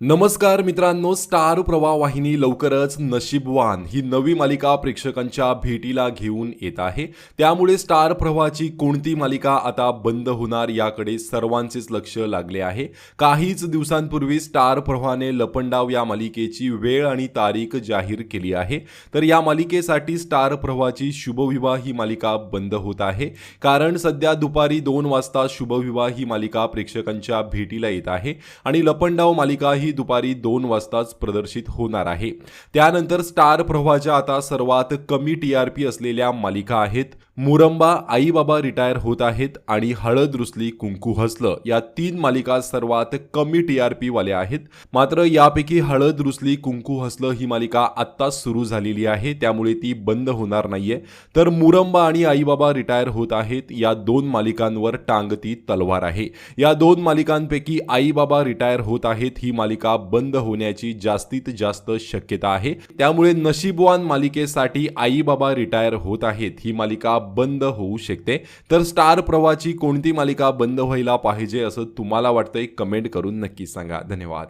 नमस्कार मित्रांनो स्टार प्रवाह वाहिनी लवकरच नशीबवान ही नवी मालिका प्रेक्षकांच्या भेटीला घेऊन येत आहे. त्यामुळे स्टार प्रवाहाची कोणती मालिका आता बंद होणार याकडे सर्वांचेच लक्ष लागले आहे. काहीच दिवसांपूर्वी स्टार प्रवाहाने लपंडाव या मालिकेची वेळ आणि तारीख जाहीर केली आहे. तर या मालिकेसाठी स्टार प्रवाहाची शुभविवाह ही मालिका बंद होत आहे. कारण सध्या दुपारी दोन वाजता शुभविवाह ही मालिका प्रेक्षकांच्या भेटीला येत आहे. आणि लपंडाव मालिका ही दुपारी दोन वाजताच प्रदर्शित होणार आहे. त्यानंतर स्टार प्रवाहाच्या आता सर्वात कमी टी आर पी असलेल्या मालिका आहेत मुरंबा आईबाबा रिटायर होत आहेत आणि हळद रुसली कुंकू हसलं. या तीन मालिका सर्वात कमी टी आर पी वाल्या आहेत. मात्र यापैकी हळद रुसली कुंकू हसलं ही मालिका आत्ताच सुरू झालेली आहे. त्यामुळे ती बंद होणार नाहीये. तर मुरंबा आणि आईबाबा रिटायर होत आहेत. या दोन मालिकांवर टांगती तलवार आहे. या दोन मालिकांपैकी आईबाबा रिटायर होत आहेत ही मालिका बंद होण्याची जास्तीत जास्त शक्यता आहे. त्यामुळे नशीबवान मालिकेसाठी आईबाबा रिटायर होत आहेत ही मालिका बंद होऊ शकते. तर स्टार प्रवाची कोणती मालिका बंद व्हायला पाहिजे असं तुम्हाला वाटतंय? कमेंट करून नक्की सांगा. धन्यवाद.